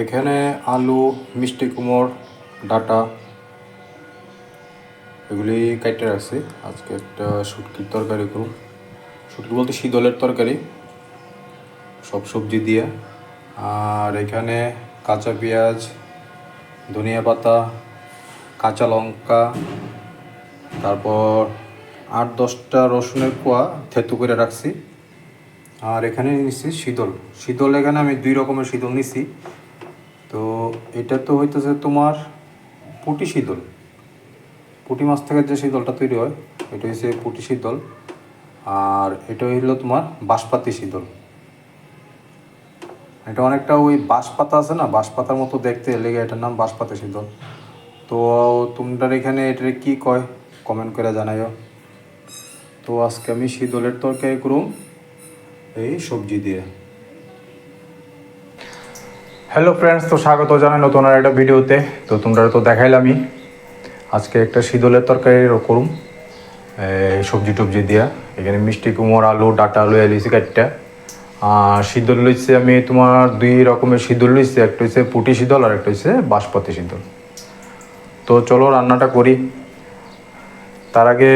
এখানে আলু, মিষ্টি কুমড়, ডাটা, এগুলি কাইটে রাখছি। আজকে একটা শুটকির তরকারি করুন শুটকি বলতে শীতলের তরকারি, সব সবজি দিয়ে। আর এখানে কাঁচা পেঁয়াজ, ধনিয়া পাতা, কাঁচা লঙ্কা, তারপর আট দশটা রসুনের কোয়া থেতু করে রাখছি। আর এখানে নিচ্ছি শীতল। শীতল এখানে আমি দুই রকমের শীতল নিছি তো এটা তো হইতেছে তোমার পুটি শীতল। পুঁটি মাছ থেকে যে শীতলটা তৈরি হয়, এটা হচ্ছে পুঁটি শীতল। আর এটা হইল তোমার বাঁশপাতি শীতল। এটা অনেকটা ওই বাঁশপাতা আছে না, বাঁশপাতার মতো দেখতে লেগে এটার নাম বাঁশপাতি শীতল। তো তোমরা এখানে এটার কি কয়? কমেন্ট করে জানাইও। তো আজকে আমি শীতলের তরকারি করুম, এই সবজি দিয়ে। হ্যালো ফ্রেন্ডস তো স্বাগত জানাই নতুন আর একটা ভিডিওতে। তো তোমরা তো দেখাইলামই, আজকে একটা শীতলের তরকারি করুম। সবজি টবজি দিয়া। এখানে মিষ্টি, কুমড়, আলু, ডাটা আলু এলিসি কাটটা আর শীতল লইছে আমি তোমার দুই রকমের শীতল লইছি, একটা হচ্ছে পুটি শীতল আর একটা হচ্ছে বাঁশপাতি শীতল। তো চলো রান্নাটা করি। তার আগে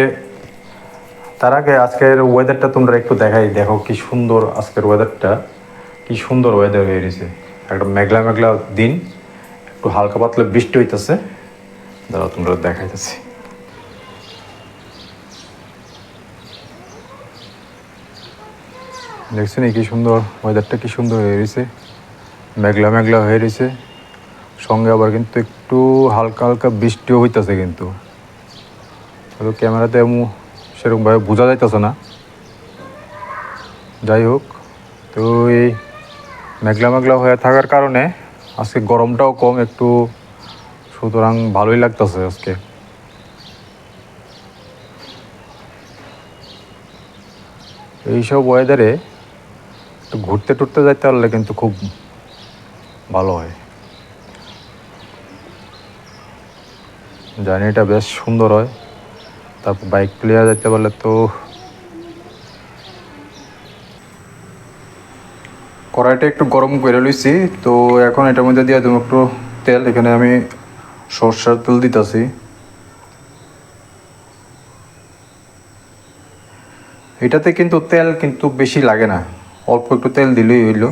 তার আগে আজকের ওয়েদারটা তোমরা একটু দেখাই। দেখো কি সুন্দর আজকের ওয়েদারটা কি সুন্দর ওয়েদার হয়ে গেছে একটা মেঘলা মেঘলা দিন, একটু হালকা পাতলা বৃষ্টি হইতেছে। দাঁড়াও, তোমরা দেখাইতেছি। দেখছেন কি সুন্দর? ওয়েদারটা কি সুন্দর হয়ে গেছে মেঘলা মেঘলা হয়ে গেছে সঙ্গে আবার কিন্তু একটু হালকা হালকা বৃষ্টিও হইতেছে কিন্তু। হয়তো ক্যামেরাতে এমন সেরকমভাবে বোঝা যাইতেছে না। যাই হোক, তো এই মেঘলা মেঘলা হয়ে থাকার কারণে আজকে গরমটাও কম একটু, সুতরাং ভালোই লাগতেছে আজকে। এইসব ওয়েদারে একটু ঘুরতে টুরতে যাইতে পারলে কিন্তু খুব ভালো হয়। জার্নিটা বেশ সুন্দর হয়। তারপর বাইক প্লেয়ার যেতে পারলে তো কড়াইটা একটু গরম করে লইছি। তো এখন এটার মধ্যে দিয়ে দেবো একটু তেল। এখানে আমি সর্ষার তেল দিতেছি। এটাতে কিন্তু তেল কিন্তু বেশি লাগে না। অল্প একটু তেল দিলেই হইল।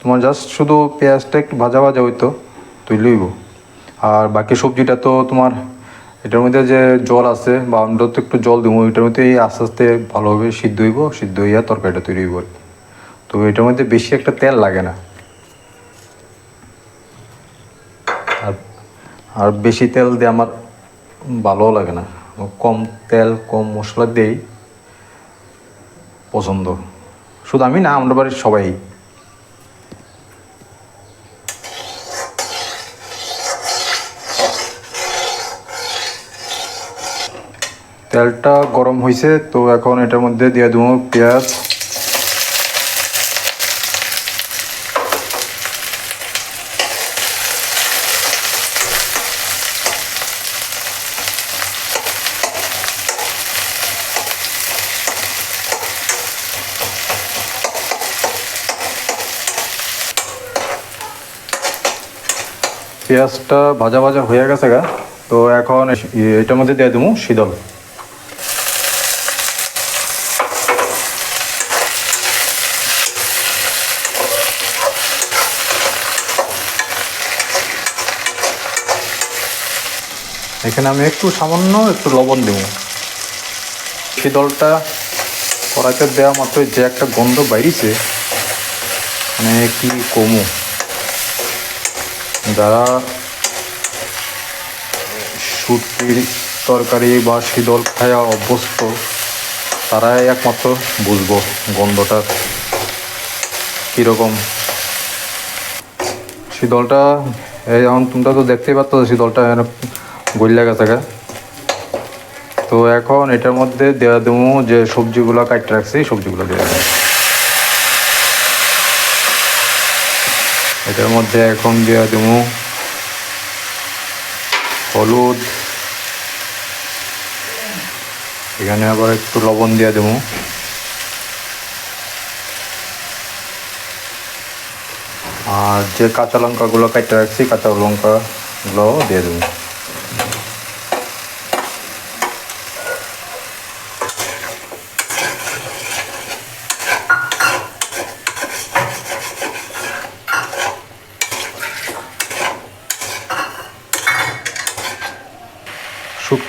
তোমার জাস্ট শুধু পেঁয়াজটা একটু ভাজা ভাজা হইতো, তুই লইব। আর বাকি সবজিটা তো তোমার এটার মধ্যে যে জল আছে, বা আমরা তো একটু জল দেবো, এটার মধ্যে আস্তে আস্তে ভালোভাবে সিদ্ধ হইব, সিদ্ধ হইয়া তরকারিটা তৈরি হইব আর কি। তো এটার মধ্যে বেশি একটা তেল লাগে না। আর বেশি তেল দিয়ে আমার ভালো লাগে না। কম তেল, কম মশলা দিয়েই পছন্দ। শুধু আমি না আমরা বাড়ির সবাই। তেলটা গরম হয়েছে তো এখন এটার মধ্যে দিয়ে দেবো পেঁয়াজ। পেঁয়াজটা ভাজা ভাজা হয়ে গেছে গা। তো এখন এটার মধ্যে দিয়ে দেবো শীতল এখানে আমি একটু সামান্য একটু লবণ দেব। শীতলটা কড়াইতে দেওয়া মাত্রই যে একটা গন্ধ বাইরিছে মানে কি কমু। যারা শুটকির তরকারি বা শীতল খায়া অভ্যস্ত, তারাই একমাত্র বুঝব গন্ধটা কীরকম। শীতলটা, এই যেমন তোমরা তো দেখতেই পাচ্ছ শীতলটা গলিয়া গেছে তো এখন এটার মধ্যে দেওয়া দেবো যে সবজিগুলো কাটতে রাখছি, সবজিগুলো দেওয়া এটার মধ্যে এখন দেওয়া দেবো হলুদ। এখানে আবার একটু লবণ দিয়ে দেবো। আর যে কাঁচা লঙ্কাগুলো কাটতে রাখছি, কাঁচা লঙ্কাগুলো দিয়ে দেবো।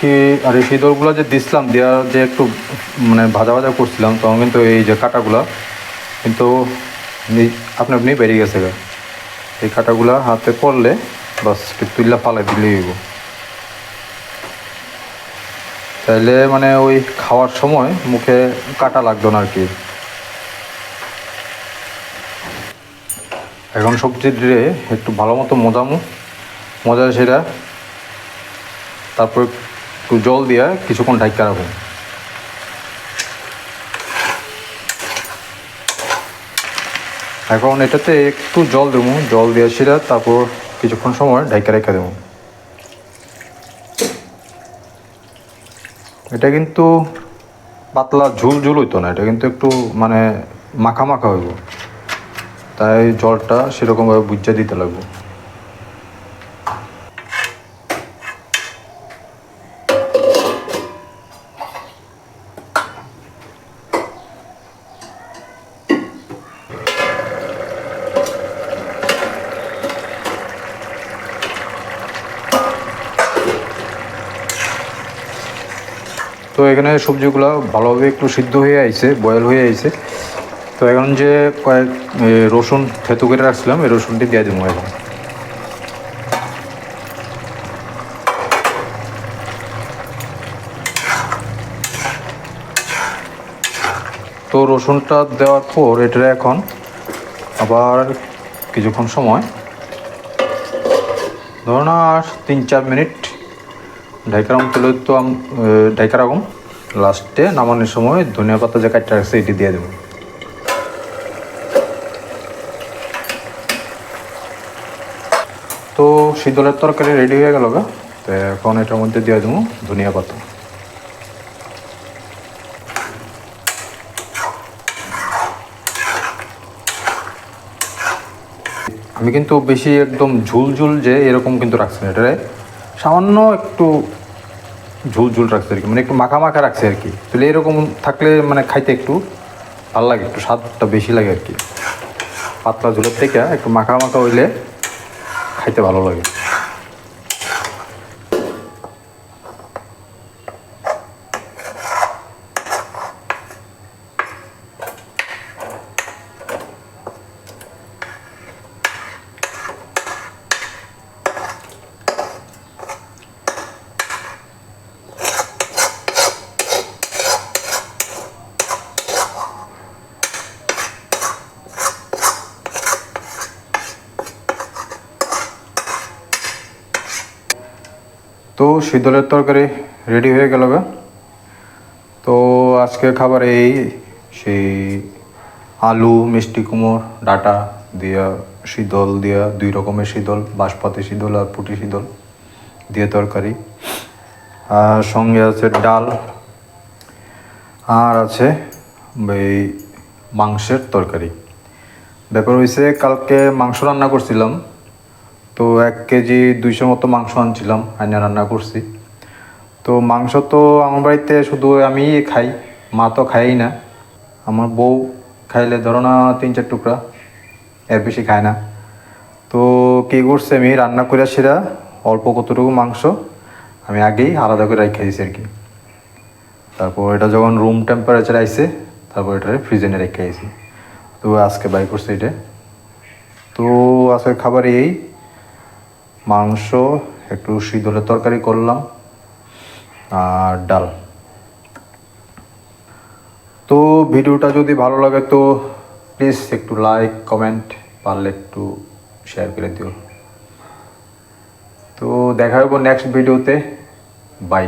শুটকি আর এই শীতলগুলো যে দিছিলাম দেওয়ার যে একটু মানে ভাজা ভাজা করছিলাম, তখন কিন্তু এই যে কাটাগুলো, কিন্তু আপনি আপনি বেরিয়ে গেছে গা। এই কাটাগুলা হাতে পড়লে, বাস তুললা ফালাই দিলেই হইব তাইলে মানে ওই খাওয়ার সময় মুখে কাটা লাগতো না আর কি এখন সবজি দিয়ে একটু ভালো মতো মজামু, মজা সেটা তারপর একটু জল দিয়ে কিছুক্ষণ ঢাকা রাখুন এখন এটাতে একটু জল দেবো, জল দিয়ে সেটা তারপর কিছুক্ষণ সময় ঢাকা রেখে দেবো। এটা কিন্তু পাতলা ঝুল ঝুল হইতো না, এটা কিন্তু একটু মানে মাখা মাখা হইব। তাই জলটা সেরকমভাবে বুঝা দিতে লাগবে। এখানে সবজিগুলো ভালোভাবে একটু সিদ্ধ হয়ে আইছে বয়েল হয়ে আইছে। তো এখন যে কয়েক রসুন থেতু করে রাখছিলাম, এই রসুনটি দিয়ে দেবো এখন। তো রসুনটা দেওয়ার পর এটা এখন আবার কিছুক্ষণ সময় ধরুন আর তিন চার মিনিট ঢাইকারাম তুলে তো ঢাইকারাগম লাস্টে নামানোর সময় ধনিয়া পাতা যে কাটটা রাখছে, এটি দিয়ে দেবো। তো শীতলের তরকারি রেডি হয়ে গেল তো এখন এটার মধ্যে দিয়ে দেবো ধনিয়া পাতা। আমি কিন্তু বেশি একদম ঝুল ঝুল যে এরকম কিন্তু রাখছি না। এটারে সামান্য একটু ঝুল ঝুল রাখছে আর কি। মানে একটু মাখা মাখা রাখছে আর কি। তাহলে এরকম থাকলে মানে খাইতে একটু ভালো লাগে, একটু স্বাদটা বেশি লাগে আর কি। পাতলা ঝুলের থেকে একটু মাখা মাখা হইলে খাইতে ভালো লাগে। তো শীতলের তরকারি রেডি হয়ে গেল গা। তো আজকে খাবার এই, সেই আলু, মিষ্টি কুমড়, ডাটা দিয়া, শীতল দিয়া, দুই রকমের শীতল, বাঁশপাতি শীতল আর পুটি শীতল দিয়ে তরকারি। আর সঙ্গে আছে ডাল, আর আছে এই মাংসের তরকারি। ব্যাপার হয়েছে কালকে মাংস রান্না করছিলাম। তো এক কেজি দুইশো মতো মাংস আনছিলাম, আইনা রান্না করছি। তো মাংস তো আমার বাড়িতে শুধু আমি খাই, মা তো খাই না। আমার বউ খাইলে ধরো না তিন চার টুকরা, এর বেশি খায় না। তো কী করছে, আমি রান্না করে সেরা অল্প কতটুকু মাংস আমি আগেই আলাদা করে রেখে দিয়েছি আর কি তারপর এটা যখন রুম টেম্পারেচার আইসে তারপর এটা ফ্রিজে রেখে দিয়েছি। তো আজকে বাই করছে এটা। তো আজকের খাবার এই। মাংস, একটু শীতলের তরকারি করলাম, আর ডাল। তো ভিডিওটা যদি ভালো লাগে তো প্লিজ একটু লাইক কমেন্ট পারলে একটু শেয়ার করে দিও। তো দেখা হব নেক্সট ভিডিওতে বাই